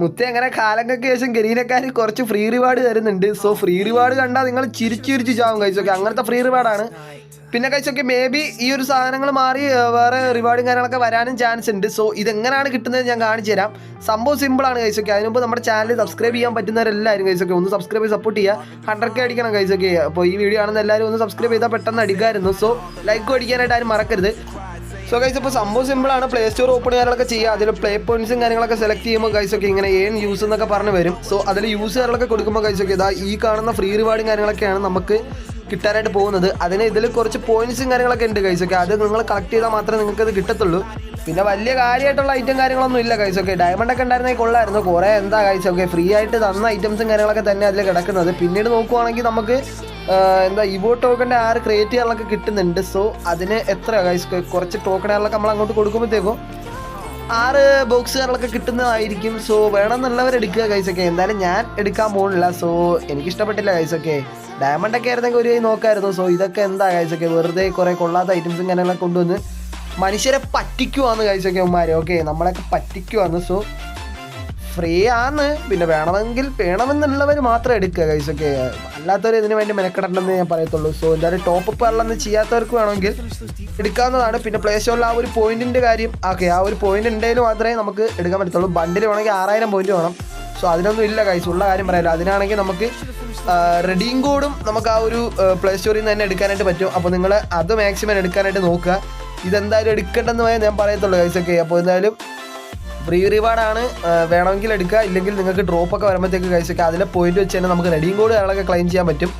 മുത്ത അങ്ങനെ കാലങ്ങൾക്ക് ശേഷം ഗരീനക്കാർ കുറച്ച് ഫ്രീ റിവാർഡ് തരുന്നുണ്ട്. സോ ഫ്രീ റിവാർഡ് കണ്ടാൽ നിങ്ങൾ ചിരിച്ചു ചിരിച്ചു ചാവും കഴിച്ചൊക്കെ അങ്ങനത്തെ ഫ്രീ റിവാർഡാണ് പിന്നെ കഴിച്ചൊക്കെ മേ ബി ഈ ഒരു സാധനങ്ങൾ മാറി വേറെ റിവാർഡും കാര്യങ്ങളൊക്കെ വരാനും ചാൻസ് ഉണ്ട്. സോ ഇതെങ്ങനെയാണ് കിട്ടുന്നത് ഞാൻ കാണിച്ചു തരാം. സംഭവം സിമ്പിളാണ് കഴിച്ചൊക്കെ അതിന് മുമ്പ് നമ്മുടെ ചാനൽ സബ്സ്ക്രൈബ് ചെയ്യാൻ പറ്റുന്നവരെല്ലാവരും കഴിച്ചൊക്കെ ഒന്ന് സബ്സ്ക്രൈബ് ചെയ്ത് സപ്പോർട്ട് ചെയ്യുക. ഹൺഡ്രഡ് കെ അടിക്കണം കഴിച്ചൊക്കെ അപ്പോൾ ഈ വീഡിയോ ആണെന്ന് എല്ലാവരും ഒന്ന് സബ്സ്ക്രൈബ് ചെയ്താൽ പെട്ടെന്ന് അടിക്കാമായിരുന്നു സോ ലൈക്ക് അടിക്കാനായിട്ട് ആരും മറക്കരുത്. സോ ഗൈസ് ഇപ്പോൾ സംഭവം സിമ്പിളാണ് പ്ലേ സ്റ്റോർ ഓപ്പൺ ചെയ്യാനൊക്കെ ചെയ്യുക. അതിൽ പ്ലേ പോയിന്റ്സും കാര്യങ്ങളൊക്കെ സെലക്ട് ചെയ്യുമ്പോൾ ഗൈസ് ഒക്കെ ഇങ്ങനെ ഏൺ യൂസ് എന്നൊക്കെ പറഞ്ഞ് വരും. സോ അതിൽ യൂസ് കാര്യങ്ങളൊക്കെ കൊടുക്കുമ്പോൾ ഗൈസ് ഒക്കെ ഇതാ ഈ കാണുന്ന ഫ്രീ റിവാർഡും കാര്യങ്ങളൊക്കെയാണ് നമുക്ക് കിട്ടാനായിട്ട് പോകുന്നത്. അതിന് ഇതിൽ കുറച്ച് പോയിന്റ്സും കാര്യങ്ങളൊക്കെ ഉണ്ട് ഗൈസ് ഒക്കെ. അത് നിങ്ങൾ കളക്ട് ചെയ്താൽ മാത്രമേ നിങ്ങൾക്ക് അത് കിട്ടത്തുള്ളൂ. പിന്നെ വലിയ കാര്യമായിട്ടുള്ള ഐറ്റം കാര്യങ്ങളൊന്നും ഇല്ല ഗൈസ് ഒക്കെ. ഡയമണ്ട് ഒക്കെ ഉണ്ടായിരുന്നെങ്കിൽ കൊള്ളായിരുന്നു. കുറേ എന്താ ഗൈസ് ഒക്കെ ഫ്രീ ആയിട്ട് തന്ന ഐറ്റംസും കാര്യങ്ങളൊക്കെ തന്നെ അതിൽ കിടക്കുന്നത്. പിന്നീട് നോക്കുവാണെങ്കിൽ നമുക്ക് എന്താ ഇവോ ടോക്കന്റെ ആറ് ക്രിയേറ്റ് ചെയ്യാനൊക്കെ കിട്ടുന്നുണ്ട്. സോ അതിന് എത്ര ഗൈസ് കുറച്ച് ടോക്കണുകളൊക്കെ നമ്മൾ അങ്ങോട്ട് കൊടുക്കുമ്പോഴത്തേക്കും ആറ് ബോക്സുകളൊക്കെ കിട്ടുന്നതായിരിക്കും. സോ വേണമെന്നുള്ളവർ എടുക്കുക ഗൈസൊക്കെ എന്തായാലും ഞാൻ എടുക്കാൻ പോകുന്നില്ല സോ എനിക്ക് ഇഷ്ടപ്പെട്ടില്ല ഗൈസൊക്കെ ഡയമണ്ട് ഒക്കെ ആയിരുന്നെങ്കിൽ ഒരു നോക്കായിരുന്നു. സോ ഇതൊക്കെ എന്താ ഗൈസൊക്കെ വെറുതെ കുറേ കൊള്ളാത്ത ഐറ്റംസും കാര്യങ്ങളൊക്കെ കൊണ്ടുവന്ന് മനുഷ്യരെ പറ്റിക്കുവാന്ന് ഗൈസൊക്കെ ഉമ്മാരെ. ഓക്കെ നമ്മളൊക്കെ പറ്റിക്കുവാന്ന്. സോ ഫ്രീ ആണ് പിന്നെ വേണമെങ്കിൽ വേണമെന്നുള്ളവർ മാത്രം എടുക്കുക ഗൈസ് ഓക്കെ അല്ലാത്തവർ ഇതിന് വേണ്ടി മെനക്കെടണ്ടെന്ന് ഞാൻ പറയത്തുള്ളൂ. സോ എന്തായാലും ടോപ്പ് അപ്പ് വെള്ളം ചെയ്യാത്തവർക്ക് വേണമെങ്കിൽ എടുക്കാവുന്നതാണ്. പിന്നെ പ്ലേ സ്റ്റോറിൽ ആ ഒരു പോയിന്റിന്റെ കാര്യം ഓക്കെ ആ ഒരു പോയിന്റ് ഉണ്ടെങ്കിൽ മാത്രമേ നമുക്ക് എടുക്കാൻ പറ്റത്തുള്ളൂ. ബണ്ടിൽ വേണമെങ്കിൽ ആറായിരം പോയിന്റ് വേണം. സോ അതിനൊന്നും ഇല്ല ഗൈസ് ഉള്ള കാര്യം പറയാലോ. അതിനാണെങ്കിൽ നമുക്ക് റെഡീം കോഡും നമുക്ക് ആ ഒരു പ്ലേ സ്റ്റോറിൽ നിന്ന് തന്നെ എടുക്കാനായിട്ട് പറ്റും. അപ്പോൾ നിങ്ങൾ അത് മാക്സിമം എടുക്കാനായിട്ട് നോക്കുക. ഇതെന്തായാലും എടുക്കണ്ടെന്ന് ഞാൻ പറയത്തുള്ളൂ ഗൈസ് ഓക്കെ അപ്പോൾ എന്തായാലും ഫ്രീ റിവാർഡാണ് വേണമെങ്കിൽ എടുക്കുക. ഇല്ലെങ്കിൽ നിങ്ങൾക്ക് ഡ്രോപ്പ് ഒക്കെ വരുമ്പോഴത്തേക്ക് കഴിച്ചൊക്കെ അതിലെ പോയിന്റ് വെച്ച് തന്നെ നമുക്ക് റെഡിയും കോഡ് ആളൊക്കെ ക്ലെയിം ചെയ്യാൻ പറ്റും.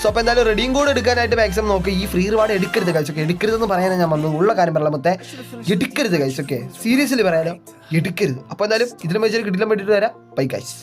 സോ അപ്പോൾ എന്തായാലും റെഡിയും കൂടെ എടുക്കാനായിട്ട് മാക്സിമം നോക്കുക ഈ ഫ്രീ റിവാർഡ് എടുക്കരുത് കഴിച്ചൊക്കെ എടുക്കരുതെന്ന് പറയാനാണ് ഞാൻ വന്നു ഉള്ള കാര്യം പറയാം മൊത്തം എടുക്കരുത് കഴിച്ചൊക്കെ സീരിയസ്ലി പറയാനോ എടുക്കരുത്. അപ്പോൾ എന്തായാലും ഇതിലും വെച്ചാൽ കിട്ടിലും വേണ്ടിയിട്ട് വരാം. Bye guys